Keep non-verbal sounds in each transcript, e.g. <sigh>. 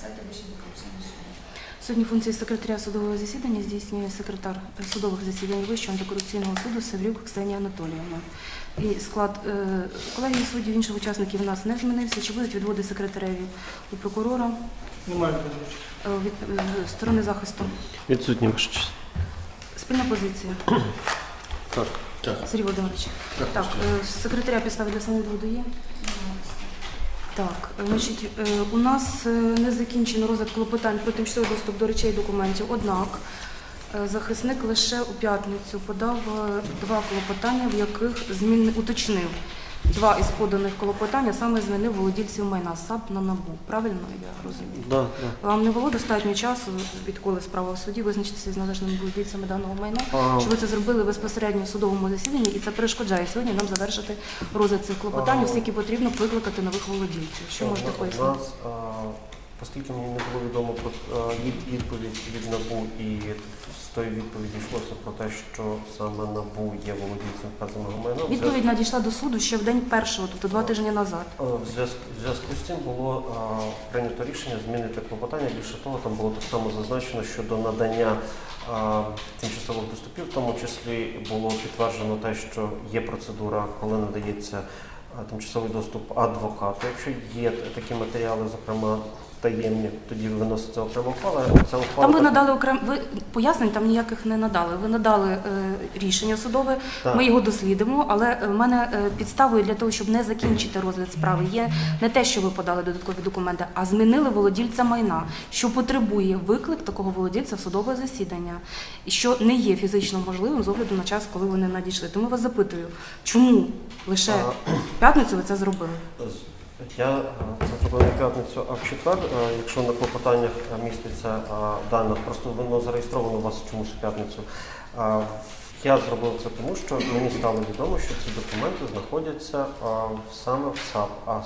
сайті Вищого антикорупційного суду. Сьогодні функції секретаря судового засідання здійснює секретар судових засідань Вищого антикорупційного суду Саврюк Ксенія Анатоліївна. І склад е, колегії суддів інших учасників у нас не змінився. Чи будуть відводи секретареві і прокурора Немає е, від е, сторони захисту? Відсутні, ваша честь. Спільна позиція. Так. Так. Сергій Володимирович. Так, е, секретаря підстави для самовідводу є? Так, значить, е, у нас е, не закінчено розгляд клопотань про тимчасовий доступ до речей і документів. Однак е, захисник лише у п'ятницю подав два клопотання, в яких змін уточнив два із поданих клопотань, а саме змінив володільців майна САП на НАБУ. Правильно я розумію? Да, да. Вам не було достатньо часу, відколи справа в суді, визначитися з належними володільцями даного майна? А, Що ви це зробили безпосередньо в судовому засіданні, і це перешкоджає сьогодні нам завершити розгляд цих клопотань, оскільки потрібно викликати нових володільців. Що можете пояснити? нас, а, оскільки мені не було відомо про відповідь від НАБУ і тої відповіді йшлося про те, що саме НАБУ є володільцем вказаного майна. Відповідь надійшла до суду ще в день першого, тобто два тижні назад. Е, В зв'язку, зв'язку з цим було а, прийнято рішення змінити клопотання. Більше того, там було так само зазначено щодо надання а, тимчасових доступів, в тому числі було підтверджено те, що є процедура, коли надається тимчасовий доступ адвокату. Якщо є такі матеріали, зокрема таємні, тоді виноситься окрема ухвала. Ця ухвала Там ви надали окрем... ви пояснень там ніяких не надали. Ви надали е, рішення судове. Так. Ми його дослідимо, але е, в мене е, підставою для того, щоб не закінчити розгляд справи, є не те, що ви подали додаткові документи, а змінили володільця майна, що потребує виклик такого володільця в судове засідання, і що не є фізично можливим з огляду на час, коли вони надійшли. Тому вас запитую, чому лише в п'ятницю ви це зробили? Я е, це п'ятницю, а в четвер. Е, Якщо на клопотаннях е, міститься дана, просто воно зареєстровано у вас чомусь в п'ятницю. Я зробив це тому, що мені стало відомо, що ці документи знаходяться саме в САП. А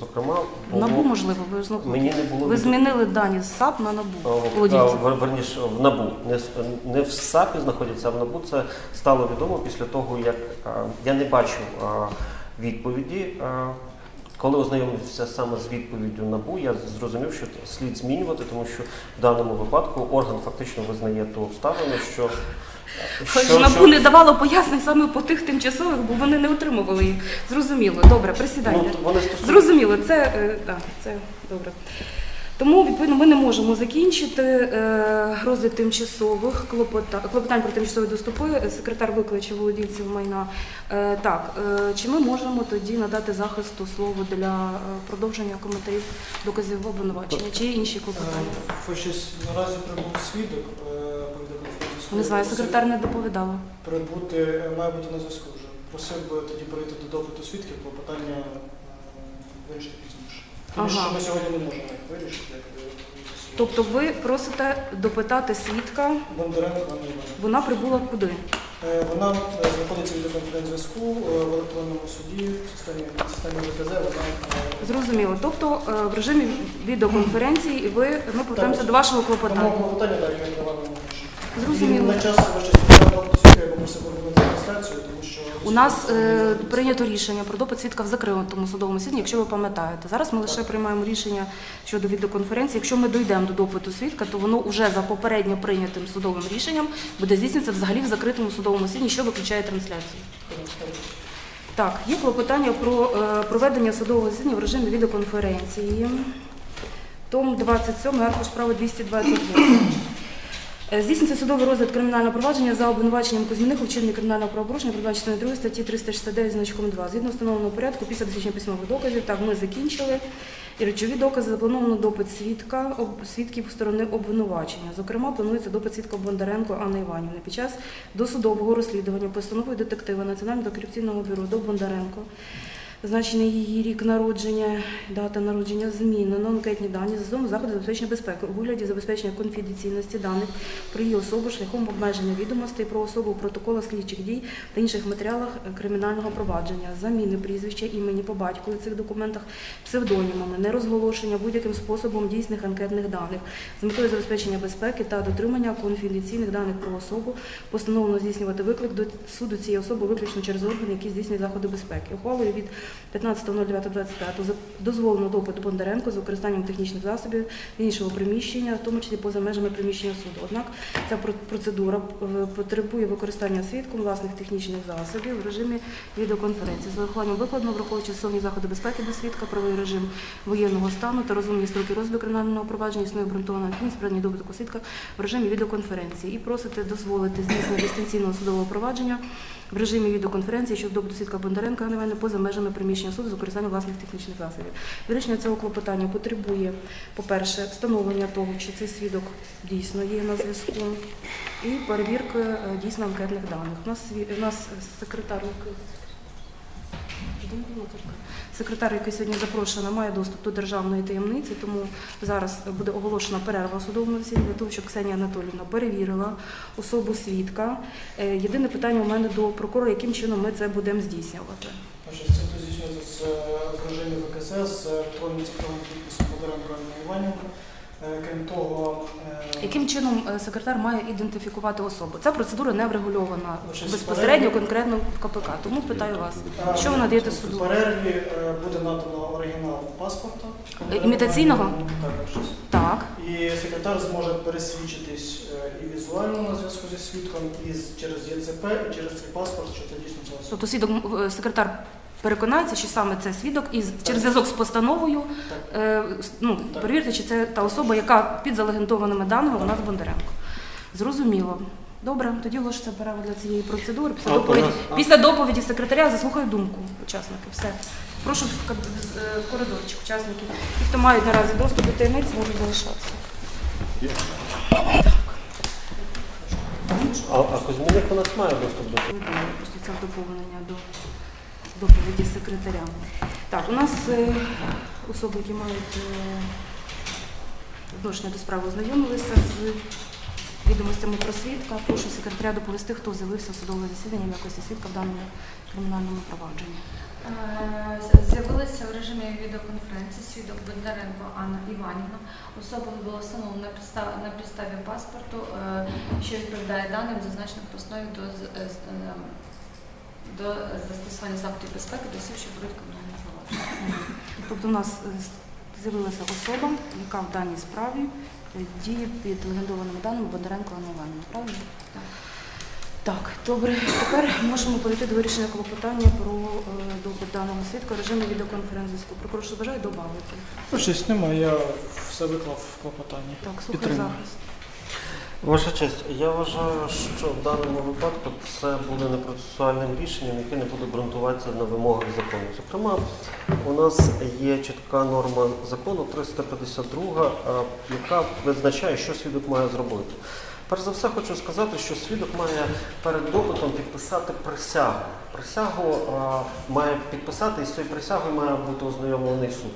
зокрема, В НАБУ, можливо, ви знову. мені не було Ви відомо- змінили дані з САП на НАБУ. Верніше, в НАБУ. Не, не в САПі знаходяться, а в НАБУ це стало відомо після того, як я не бачив відповіді. Коли ознайомився саме з відповіддю НАБУ, я зрозумів, що слід змінювати, тому що в даному випадку орган фактично визнає ту обставину, що, Хоч що, НАБУ що не давало пояснень саме по тих тимчасових, бо вони не отримували їх. Зрозуміло. Добре, присідайте. ну, вони стосуються Зрозуміло, це, е, да, це добре. Тому, відповідно, ми не можемо закінчити е, розгляд тимчасових клопота- клопотань про тимчасові доступи. Секретар викличе володільців майна. Е, так, е, чи ми можемо тоді надати захисту слово для продовження коментарів доказів обвинувачення? Чи інші клопотання? Е, наразі прибув свідок. Не знаю, секретар не доповідала. Прибути має бути на зв'язку вже. Просив би тоді перейти до допиту свідків, клопотання вирішити Тому Ага. що ми сьогодні не можемо їх вирішити. Тобто ви просите допитати свідка, Бондаренко Анна Іванівна. вона прибула куди? Е, Вона е, знаходиться в відеоконференц-зв'язку е, в електронному суді, в системі, в системі ВТЗ, вона е, Зрозуміло. Тобто е, в режимі відеоконференції і ви ми повертаємося до вашого Тому клопотання. клопотання далі я давала вам. Зрозуміло. На час ваше співпрацю У нас е, прийнято рішення про допит свідка в закритому судовому засіданні, якщо ви пам'ятаєте. Зараз ми лише приймаємо рішення щодо відеоконференції. Якщо ми дійдемо до допиту свідка, то воно вже за попередньо прийнятим судовим рішенням буде здійснюватися взагалі в закритому судовому засіданні, що виключає трансляцію. Так, є клопотання про е, проведення судового засідання в режимі відеоконференції. Том 27, аркуш справи 228. Е, Здійснюється судовий розгляд кримінального провадження за обвинуваченням Кузьміних у вчиненні кримінального правопорушення, передбачено частиною 2 статті 369 значком 2. Згідно встановленого порядку, після дослідження письмових доказів, так, ми закінчили. І речові докази заплановано допит свідка, свідків сторони обвинувачення. Зокрема, планується допит свідка Бондаренко Анни Іванівни. Під час досудового розслідування постановою детектива Національного корупційного бюро до Бондаренко Зазначений її рік народження, дата народження змінено, анкетні дані за зону заходу забезпечення безпеки у вигляді забезпечення конфіденційності даних про її особу шляхом обмеження відомостей про особу в протоколах слідчих дій та інших матеріалах кримінального провадження, заміни прізвища, імені по батькові цих документах, псевдонімами, нерозголошення будь-яким способом дійсних анкетних даних з метою забезпечення безпеки та дотримання конфіденційних даних про особу постановлено здійснювати виклик до суду цієї особи виключно через органи, які здійснюють заходи безпеки. Ухвалою від 15.09.25 за- дозволено допит Бондаренко з використанням технічних засобів іншого приміщення, в тому числі поза межами приміщення суду. Однак ця процедура е, потребує використання свідком власних технічних засобів в режимі відеоконференції. З урахуванням викладено, враховуючи стосовні заходи безпеки для свідка, правовий режим воєнного стану та розумні строки розгляду кримінального провадження існує обґрунтована необхідність проведення допиту свідка в режимі відеоконференції і просите дозволити здійснення дистанційного судового провадження в режимі відеоконференції щодо досвідка Бондаренка Ганевини поза межами приміщення суду з використанням власних технічних засобів. Вирішення цього клопотання потребує, по-перше, встановлення того, чи цей свідок дійсно є на зв'язку, і перевірки е, дійсно анкетних даних. У нас, у нас секретар Секретар, який сьогодні запрошена, має доступ до державної таємниці, тому зараз буде оголошена перерва в судовому засіданні для того, щоб Ксенія Анатолівна перевірила особу свідка. Е, Єдине питання у мене до прокурора, яким чином ми це будемо здійснювати. З окруження ВКС, з електронним цифровим підписом Бондаренко Анни Е, Крім того, е, Яким чином е, секретар має ідентифікувати особу? Ця процедура не врегульована безпосередньо конкретно в КПК. Тому питаю вас, е, що ви надаєте в суду? перерві е, буде надано оригінал паспорта. Імітаційного? Так, І секретар зможе пересвідчитись і візуально на зв'язку зі свідком, і через ЄЦП, і через цей паспорт, що це дійсно ця особа. Тобто секретар переконається, що саме це свідок, і з- через зв'язок з постановою е, ну, перевірте, чи це та особа, яка під залегендованими даними у нас Бондаренко. Зрозуміло. Добре, тоді оголошується перерва для цієї процедури. Після доповіді, після доповіді секретаря заслухаю думку учасників. Все. Прошу в з- е, коридорчик учасників. Ті, хто мають наразі доступ до таємниць, можуть залишатися. А, а Кузьміних у нас має доступ до Виділили Просто це доповнення до доповіді секретаря. Так, у нас е, особи, які мають е, відношення до справи, ознайомилися з відомостями про свідка. Прошу секретаря доповісти, хто з'явився в судове засідання в якості свідка в даному кримінальному провадженні. Е, З'явилися в режимі відеоконференції свідок Бондаренко Анна Іванівна. Особа була встановлена на підставі, паспорту, що відповідає даним, зазначеним в основі до, до застосування заходів безпеки до осіб, що беруть кримінальне провадження. Тобто у нас е, з'явилася особа, яка в даній справі е, діє під легендованими даними Бондаренко Анна Іванівна, правильно? Так. Так, добре. Тепер можемо перейти до вирішення клопотання про е, допит даного свідка в режимі відеоконференц-зв'язку. Прокурор, що бажає додати? Ну, щось немає, я все виклав в клопотанні. Так, слухай захист. Ваша честь, я вважаю, що в даному випадку це буде непроцесуальним рішенням, яке не буде ґрунтуватися на вимогах закону. Зокрема, у нас є чітка норма закону 352, е, яка визначає, що свідок має зробити. Перш за все, хочу сказати, що свідок має перед допитом підписати присягу. Присягу е, має підписати, і з цією присягою має бути ознайомлений суд.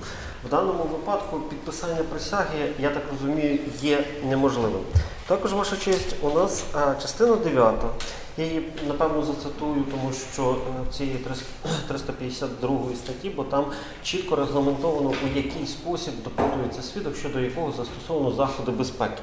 В даному випадку підписання присяги, я так розумію, є неможливим. Також, ваша честь, у нас е, частина 9. Я її напевно зацитую, тому що е, цієї 352 <clears throat> статті, бо там чітко регламентовано, у який спосіб допитується свідок, щодо якого застосовано заходи безпеки.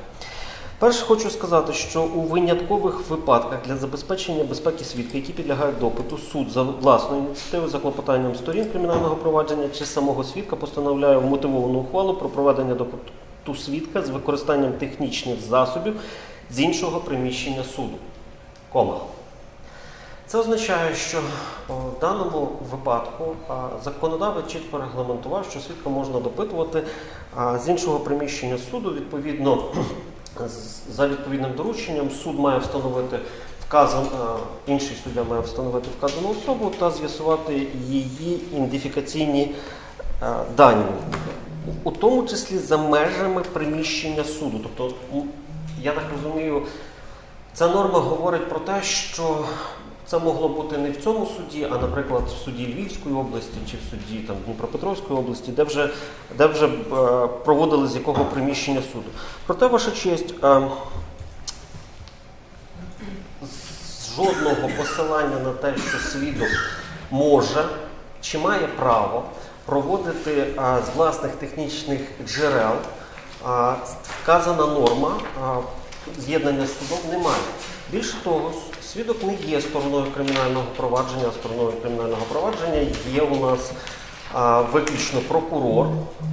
Перше хочу сказати, що у виняткових випадках для забезпечення безпеки свідка, які підлягають допиту, суд за власною ініціативою за клопотанням сторін кримінального провадження чи самого свідка постановляє вмотивовану ухвалу про проведення допиту свідка з використанням технічних засобів з іншого приміщення суду. Кома. Це означає, що в даному випадку законодавець чітко регламентував, що свідка можна допитувати з іншого приміщення суду. Відповідно, за відповідним дорученням суд має встановити вказан, інший суддя має встановити вказану особу та з'ясувати її ідентифікаційні дані, у- тому числі за межами приміщення суду. Тобто, я так розумію, Ця норма говорить про те, що це могло бути не в цьому суді, а, наприклад, в суді Львівської області чи в суді там, Дніпропетровської області, де вже, де вже е, проводили з якого приміщення суду. Проте, ваша честь, е, жодного посилання на те, що свідок може чи має право проводити з власних технічних джерел вказана норма. з'єднання з судом немає. Більше того, свідок не є стороною кримінального провадження, а стороною кримінального провадження є у нас виключно прокурор,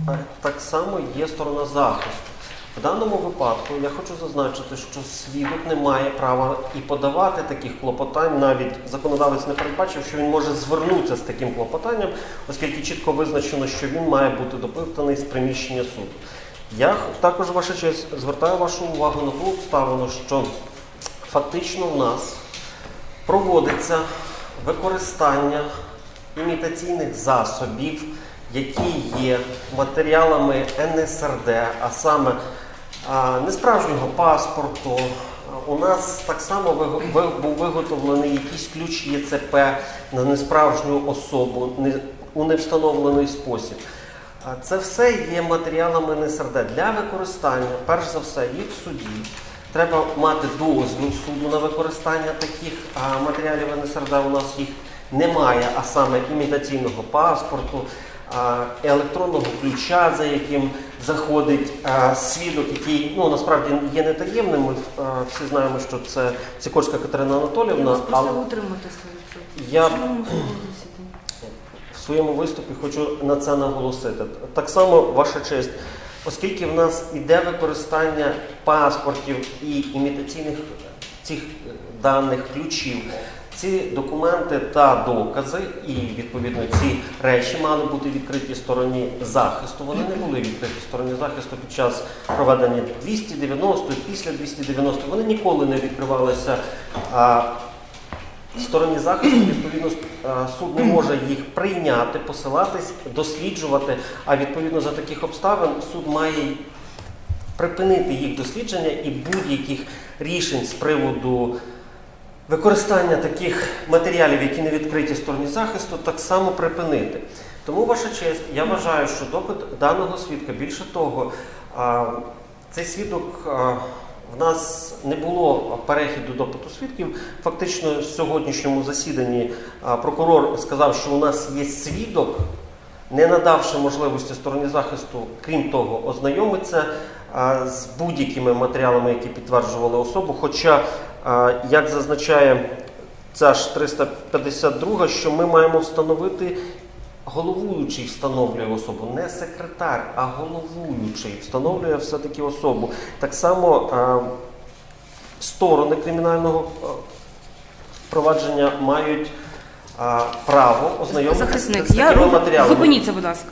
а так само є сторона захисту. В даному випадку я хочу зазначити, що свідок не має права і подавати таких клопотань. Навіть законодавець не передбачив, що він може звернутися з таким клопотанням, оскільки чітко визначено, що він має бути допитаний з приміщення суду. Я також, ваша честь, звертаю вашу увагу на ту обставину, що фактично в нас проводиться використання імітаційних засобів, які є матеріалами НСРД, а саме несправжнього паспорту. У нас так само був виготовлений якийсь ключ ЄЦП на несправжню особу у невстановлений спосіб. Це все є матеріалами НСРД для використання, перш за все, їх в суді. Треба мати дозвіл суду на використання таких матеріалів НСРД. У нас їх немає, а саме імітаційного паспорту, електронного ключа, за яким заходить свідок, який ну насправді є не таємним. Ми всі знаємо, що це Сікорська Катерина Я Анатолівна. вас але від. Я- в своєму виступі хочу на це наголосити. Так само, ваша честь, оскільки в нас іде використання паспортів і імітаційних цих е, даних ключів, ці документи та докази, і відповідно ці речі мали бути відкриті стороні захисту. Вони не були відкриті стороні захисту під час проведення 290 після 290 Вони ніколи не відкривалися. А, стороні захисту, відповідно, суд не може їх прийняти, посилатись, досліджувати. А відповідно за таких обставин суд має припинити їх дослідження і будь-яких рішень з приводу використання таких матеріалів, які не відкриті стороні захисту, так само припинити. Тому, ваша честь, я вважаю, що допит даного свідка, більше того, цей свідок в нас не було перехіду допиту свідків. Фактично, в сьогоднішньому засіданні прокурор сказав, що у нас є свідок, не надавши можливості стороні захисту, крім того, ознайомитися з будь-якими матеріалами, які підтверджували особу. Хоча, як зазначає ця ж 352, що ми маємо встановити. Головуючий встановлює особу, не секретар, а головуючий встановлює все-таки особу. Так само сторони кримінального провадження мають право ознайомитися з такими матеріалами. зупиніться, будь ласка.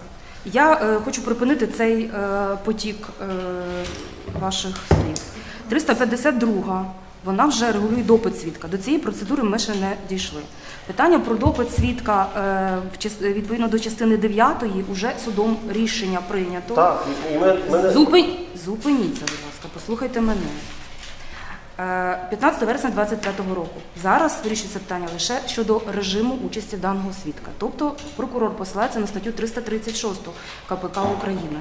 Я е, хочу припинити цей е, потік е, ваших слів. 352 вона вже регулює допит свідка. До цієї процедури ми ще не дійшли. Питання про допит свідка відповідно до частини 9 уже судом рішення прийнято. Так, і- ми, ми не- Зупиніться, будь ласка, послухайте мене. Е, 15 вересня 2025 року. Зараз вирішується питання лише щодо режиму участі даного свідка. Тобто прокурор посилається на статтю 336 КПК України.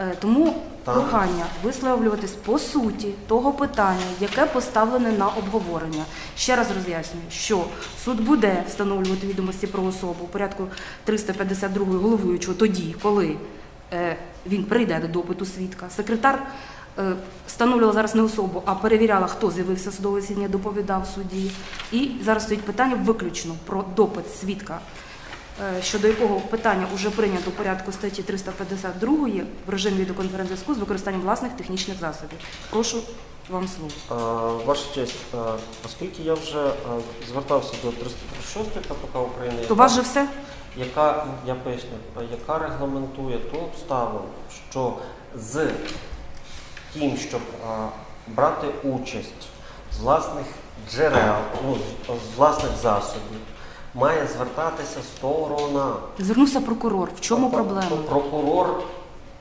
Е, Тому прохання висловлюватись по суті того питання, яке поставлене на обговорення. Ще раз роз'яснюю, що суд буде встановлювати відомості про особу у порядку 352 головуючого тоді, коли е, він прийде до допиту свідка. Секретар е, встановлювала зараз не особу, а перевіряла, хто з'явився судове засідання, доповідав судді. І зараз стоїть питання виключно про допит свідка, е, щодо якого питання вже прийнято у порядку статті 352 в режимі відеоконференц-зв'язку з використанням власних технічних засобів. Прошу вам слово. Е, Ваша честь, е, оскільки я вже е, звертався до 336 КПК України, То у вас же все? яка я поясню, е, яка регламентує ту обставину, що з тим, щоб е, брати участь з власних джерел, ну, з, власних засобів, має звертатися сторона. Звернувся прокурор. В чому Тобто проблема? Прокурор,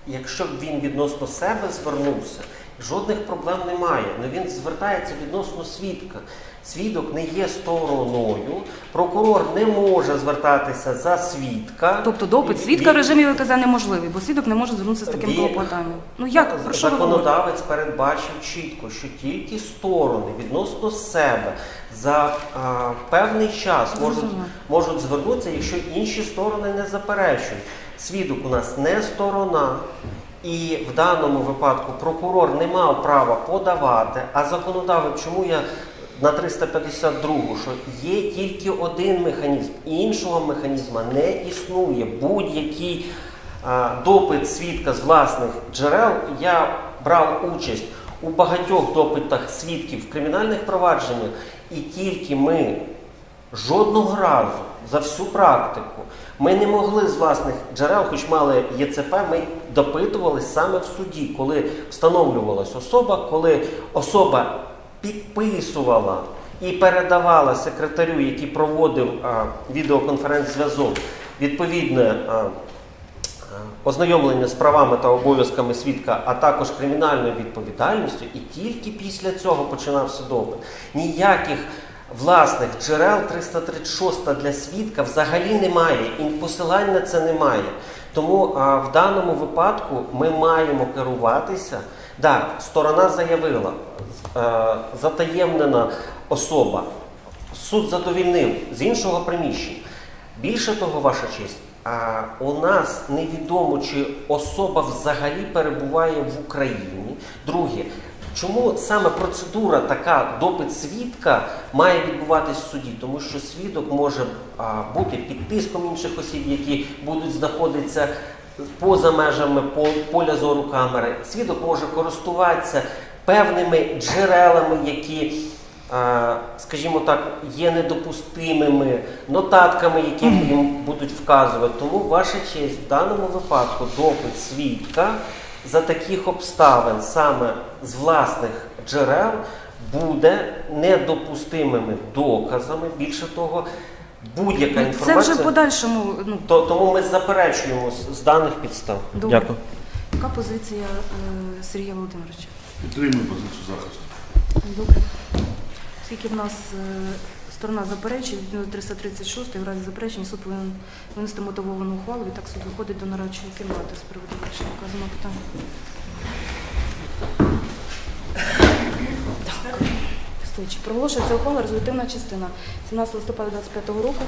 якщо б він відносно себе звернувся, жодних проблем немає. Але він звертається відносно свідка. Свідок не є стороною, прокурор не може звертатися за свідка. Тобто допит свідка в режимі ВКЗ неможливий, бо свідок не може звернутися з таким клопотанням. Ну як про що? Законодавець передбачив чітко, що тільки сторони відносно себе за а, певний час можуть, можуть звернутися, якщо інші сторони не заперечують. Свідок у нас не сторона. І в даному випадку прокурор не мав права подавати, а законодавець, чому я на 352, що є тільки один механізм, іншого механізму не існує. Будь-який допит свідка з власних джерел я брав участь у багатьох допитах свідків в кримінальних провадженнях, і тільки ми жодного разу за всю практику ми не могли з власних джерел, хоч мали ЄЦП, ми допитувалися саме в суді, коли встановлювалася особа, коли особа підписувала і передавала секретарю, який проводив відеоконференц-зв'язок, відповідне а, ознайомлення з правами та обов'язками свідка, а також кримінальною відповідальністю, і тільки після цього починався допит. Ніяких власних джерел 336 для свідка взагалі немає, і посилань на це немає. Тому а, в даному випадку ми маємо керуватися. Да, сторона заявила, е, затаємнена особа. Суд задовільнив з іншого приміщення. Більше того, ваша честь, а у нас невідомо, чи особа взагалі перебуває в Україні. Друге, чому саме процедура така допит свідка має відбуватись в суді? Тому що свідок може бути під тиском інших осіб, які будуть знаходитися поза межами пол- поля зору камери. Свідок може користуватися певними джерелами, які скажімо так, є недопустимими нотатками, які їм будуть вказувати. Тому ваша честь в даному випадку допит свідка за таких обставин саме з власних джерел буде недопустимими доказами. Більше того, будь-яка інформація. Це вже в подальшому. Ну, То, тому ми заперечуємо з, з даних підстав. Добре. Дякую. яка позиція е, Сергія Володимировича? Підтримую позицію захисту. Добре. Оскільки в нас е, сторона заперечує, відповідно до 336 в разі заперечення суд повинен винести мотивовану ухвалу, і так суд виходить до нарадчої кімнати з приводу вирішення вказаного питання. Так. Стоячи. Проголошується ухвала результативна частина 17 листопада 25 року.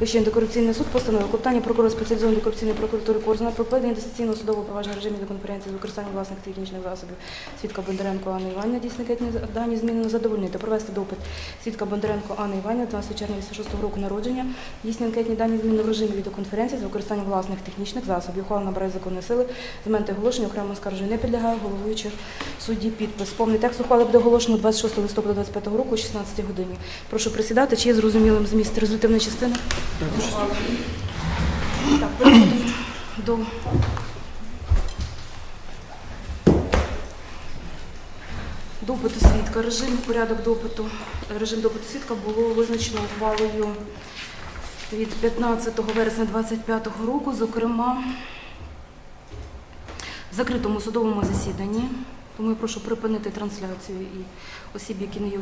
Вищий антикорупційний суд постановив клопотання прокурора спеціалізованої антикорупційної прокуратури Корзуна про проведення дистанційного судового провадження режимі конференції з використанням власних технічних засобів свідка Бондаренко Анни Іванівни дійсника дані змінено задовольнити, провести допит свідка Бондаренко Анни Іванівни 12 червня 86 року народження, дійсні анкетні дані змінено в режимі відеоконференції з використанням власних технічних засобів. Ухвала набирає законної сили. З моменту оголошення окремо скарження не підлягає головуючи судді підпис. Повний текст ухвали буде оголошено 26 листопада 25 року о 16 годині. Прошу присідати, чи є зрозумілим зміст результативної частини? Так, переходимо до допиту свідка. Режим, порядок допиту, режим допиту свідка було визначено ухвалою від 15 вересня 2025 року, зокрема в закритому судовому засіданні. Тому я прошу припинити трансляцію і осіб, які не є